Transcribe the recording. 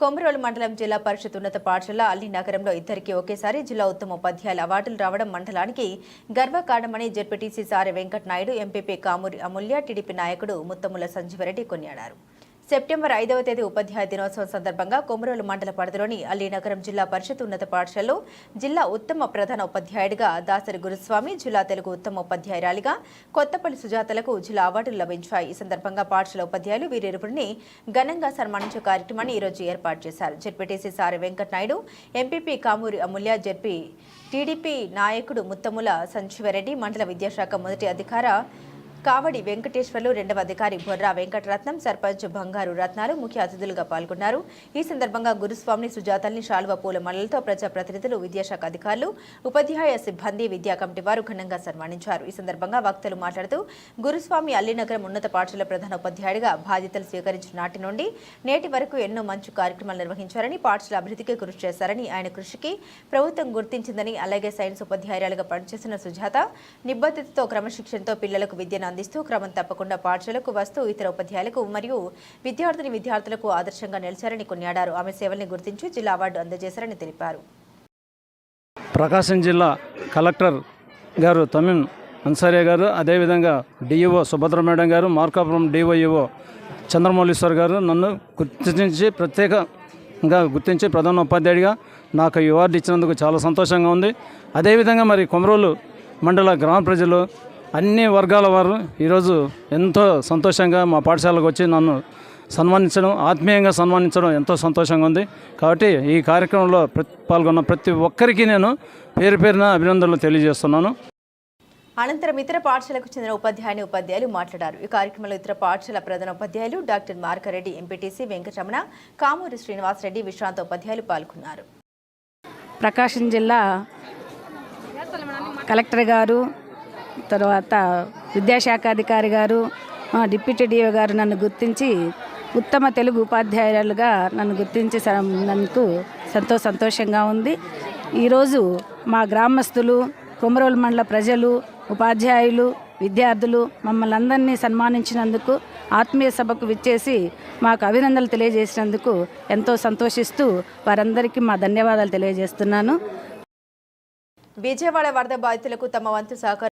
కొమరోలు మండలం జిల్లా పరిషత్ ఉన్నత పాఠశాల అల్లి నగరంలో ఇద్దరికి ఒకేసారి జిల్లా ఉత్తమ ఉపాధ్యాయుల అవార్డులు రావడం మండలానికి గర్వకారణమని ZPTC Sari Venkata Naidu MPP Kamuri Amulya TDP నాయకుడు ముత్తముల సంజీవరెడ్డి కొనియాడారు. సెప్టెంబర్ ఐదవ తేదీ ఉపాధ్యాయ దినోత్సవం సందర్భంగా కొమరోలు మండల పరిధిలోని అల్లీనగరం జిల్లా పరిషత్ ఉన్నత పాఠశాలలో జిల్లా ఉత్తమ ప్రధాన ఉపాధ్యాయుడిగా దాసరి గురుస్వామి జిల్లా తెలుగు ఉత్తమ ఉపాధ్యాయురాలిగా కొత్తపల్లి సుజాతలకు జిల్లా అవార్డులు లభించాయి. ఈ సందర్భంగా పాఠశాల ఉపాధ్యాయులు వీరిరువురిని ఘనంగా సన్మానించే కార్యక్రమాన్ని ఈరోజు ఏర్పాటు చేశారు. ZPTC Sari Venkata Naidu MPP Kamuri Amulya ZP TDP నాయకుడు ముత్తముల సంజీవరెడ్డి మండల విద్యాశాఖ మొదటి అధికార కావడి వెంకటేశ్వర్లు రెండవ అధికారి బొర్రా వెంకటరత్నం సర్పంచ్ బంగారు రత్నాలు ముఖ్య అతిథులుగా పాల్గొన్నారు. ఈ సందర్భంగా గురుస్వామిని సుజాతల్ని శాలువ పూల మల్లలతో ప్రజాప్రతినిధులు విద్యాశాఖ అధికారులు ఉపాధ్యాయ సిబ్బంది విద్యా కమిటీ వారు ఘనంగా సన్మానించారు. ఈ సందర్భంగా వక్తలు మాట్లాడుతూ గురుస్వామి అల్లినగరం ఉన్నత పాఠశాల ప్రధాన ఉపాధ్యాయుడిగా బాధ్యతలు స్వీకరించిన నాటి నుండి నేటి వరకు ఎన్నో మంచి కార్యక్రమాలు నిర్వహించారని పాఠశాల అభివృద్ధికి కృషి చేశారని ఆయన కృషికి ప్రభుత్వం గుర్తించిందని అలాగే సైన్స్ ఉపాధ్యాయురాలుగా పనిచేసిన సుజాత నిబద్ధతతో క్రమశిక్షణతో పిల్లలకు విద్యను అందిస్తూ క్రమం తప్పకుండా పాఠశాలకు వస్తూ ఇతర ఉపాధ్యాయులకు మరియు విద్యార్థిని విద్యార్థులకు ఆదర్శంగా నిలిచారని కొనియాడారు. ఆమె సేవల్ని గుర్తించి జిల్లా అవార్డు అందజేశారని తెలిపారు. ప్రకాశం జిల్లా కలెక్టర్ గారు తమిళ్ అన్సారియా గారు అదేవిధంగా డిఈఓ సుభద్ర మేడం గారు మార్కాపురం డిఓఈఓ చంద్రమౌళీశ్వర్ గారు నన్ను గుర్తించి ప్రత్యేకంగా గుర్తించి ప్రధాన ఉపాధ్యాయుడిగా నాకు ఈ అవార్డు ఇచ్చినందుకు చాలా సంతోషంగా ఉంది. అదేవిధంగా మరి కొమరోలు మండల గ్రామ ప్రజలు అన్ని వర్గాల వారు ఈరోజు ఎంతో సంతోషంగా మా పాఠశాలకు వచ్చి నన్ను సన్మానించడం ఆత్మీయంగా సన్మానించడం ఎంతో సంతోషంగా ఉంది. కాబట్టి ఈ కార్యక్రమంలో పాల్గొన్న ప్రతి ఒక్కరికి నేను పేరు పేరున అభినందనలు తెలియజేస్తున్నాను. అనంతరం ఇతర పాఠశాలకు చెందిన ఉపాధ్యాయుని ఉపాధ్యాయులు మాట్లాడారు. ఈ కార్యక్రమంలో ఇతర పాఠశాల ప్రధాన ఉపాధ్యాయులు డాక్టర్ మార్కారెడ్డి ఎంపీటీసీ వెంకటరమణ కామూరి శ్రీనివాసరెడ్డి విశ్రాంత ఉపాధ్యాయులు పాల్గొన్నారు. ప్రకాశం జిల్లా కలెక్టర్ గారు తర్వాత విద్యాశాఖ అధికారి గారు మా డిప్యూటీ డిఓ గారు నన్ను గుర్తించి ఉత్తమ తెలుగు ఉపాధ్యాయులుగా నన్ను గుర్తించి నందుకు ఎంతో సంతోషంగా ఉంది. ఈరోజు మా గ్రామస్తులు కొమరోలు మండల ప్రజలు ఉపాధ్యాయులు విద్యార్థులు మమ్మల్ని అందరినీ సన్మానించినందుకు ఆత్మీయ సభకు విచ్చేసి మాకు అభినందనలు తెలియజేసినందుకు ఎంతో సంతోషిస్తూ వారందరికీ మా ధన్యవాదాలు తెలియజేస్తున్నాను. విజయవాడ వరద బాధితులకు తమ వంతు సహకారం